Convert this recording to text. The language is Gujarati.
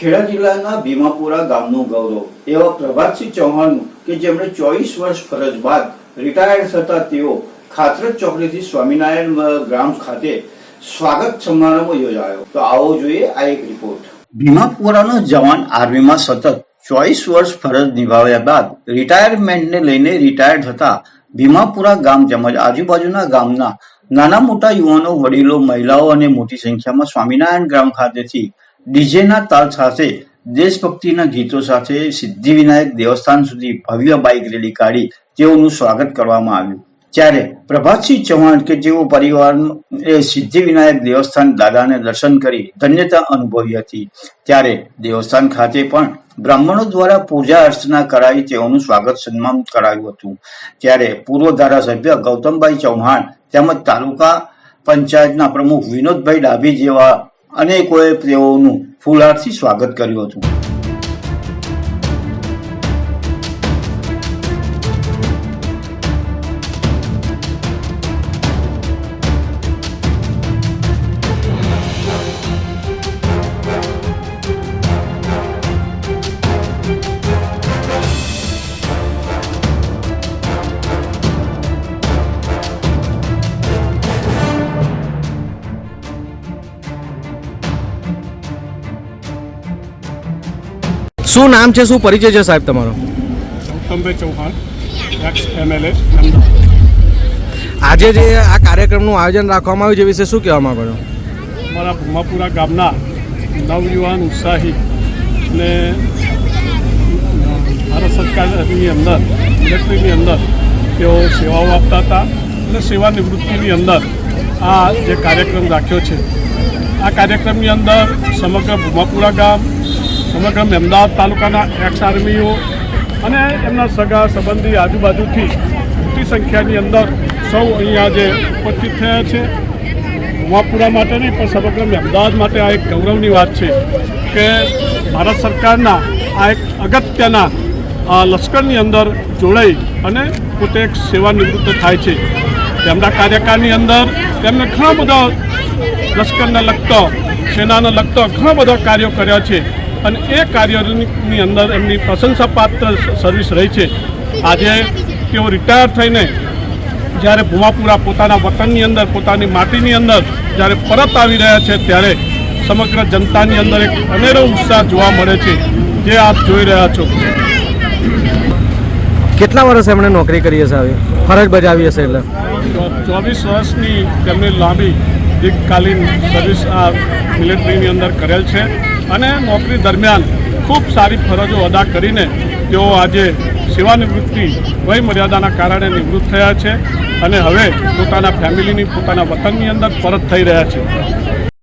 ખેડા જિલ્લાના ભીમાપુરા ગામનું ગૌરવ. એવા પ્રભાતસિંહ ચૌહાણનું કે જેમણે ચોવીસ વર્ષ ફરજ બાદ રિટાયર્ડ થતા તેઓ ખાતરજ ચોકડીથી સ્વામિનારાયણ ગ્રામ ખાતે સ્વાગત સમારંભ યોજાયો. તો આવો જોઈએ આ એક રિપોર્ટ ભીમાપુરાનો જવાન આર્મીમાં સતત ચોવીસ વર્ષ ફરજ નિભાવ્યા બાદ રિટાયરમેન્ટને લઈને રિટાયર્ડ થતા ભીમાપુરા ગામ તેમજ આજુબાજુના ગામના નાના મોટા યુવાનો, વડીલો, મહિલાઓ અને મોટી સંખ્યામાં સ્વામિનારાયણ ગ્રામ ખાતેથી ડીજેના તાલ સાથે દેશભક્તિના ગીતો સાથે સિદ્ધિવિનાયક દેવસ્થાન સુધી ભવ્ય બાઇક રેલી કાઢી તેઓનું સ્વાગત કરવામાં આવ્યું. ત્યારે પ્રભાતસિંહ ચૌહાણ કે જેઓ પરિવાર સિદ્ધિવિનાયક દેવસ્થાન દાદાને દર્શન કરી ધન્યતા અનુભવી હતી, ત્યારે દેવસ્થાન ખાતે પણ બ્રાહ્મણો દ્વારા પૂજા અર્ચના કરાવી તેઓનું સ્વાગત સન્માન કરાયું હતું. ત્યારે પૂર્વ ધારાસભ્ય ગૌતમભાઈ ચૌહાણ તેમજ તાલુકા પંચાયતના પ્રમુખ વિનોદભાઈ ડાભી જેવા અનેકોએ તેઓનું ફૂલહારથી સ્વાગત કર્યું હતું. શું નામ છે શું પરિચય છે સાહેબ તમારો? ગૌતમભાઈ ચૌહાણ એક્સ એમએલએ આજે જે આ કાર્યક્રમનું આયોજન રાખવામાં આવ્યું છે વિશે શું કહેવા આવ્યો છો? અમારા ભૂમાપુરા ગામના નવયુવાન ઉત્સાહી ને ભારત સરકારની અંદર મિલિટરીની અંદર તેઓ સેવાઓ આપતા હતા અને સેવા નિવૃત્તિની અંદર આ જે કાર્યક્રમ રાખ્યો છે. આ કાર્યક્રમની અંદર સમગ્ર ભૂમાપુરા ગામ સમગ્ર અમદાવાદ તાલુકાના એક્સ આર્મીઓ અને એમના સગા સંબંધી આજુબાજુથી મોટી સંખ્યાની અંદર સૌ અહીંયા જે ઉપસ્થિત થયા છે. ઉમાપુરા માટે નહીં, પણ સમગ્ર અમદાવાદ માટે આ એક ગૌરવની વાત છે કે ભારત સરકારના આ એક અગત્યના લશ્કરની અંદર જોડાઈ અને પોતે એક સેવા નિવૃત્ત થાય છે. તેમના કાર્યકાળની અંદર તેમને ઘણા બધા લશ્કરને લગતો, સેનાને લગતો ઘણા બધા કાર્યો કર્યા છે. અને એ કાર્યની અંદર એમની પ્રશંસાપાત્ર સર્વિસ રહી છે. આજે તેઓ રિટાયર થઈને જ્યારે ભૂમાપુરા પોતાના વતનની અંદર પોતાની માટીની અંદર જ્યારે પરત આવી રહ્યા છે ત્યારે સમગ્ર જનતાની અંદર એક અનેરો ઉત્સાહ જોવા મળે છે જે આપ જોઈ રહ્યા છો. કેટલા વર્ષ એમણે નોકરી કરી હશે આવી? ફરજ બજાવી હશે એટલે? ચોવીસ વર્ષની તેમની લાંબી દીર્ઘકાલીન સર્વિસ આ મિલિટરીની અંદર કરેલ છે. અને નોકરી દરમિયાન ખૂબ સારી ફરજો અદા કરીને તેઓ આજે સેવાનિવૃત્તિ વય મર્યાદાના કારણે નિવૃત્ત થયા છે અને હવે પોતાના ફેમિલીની, પોતાના વતનની અંદર પરત થઈ રહ્યા છે.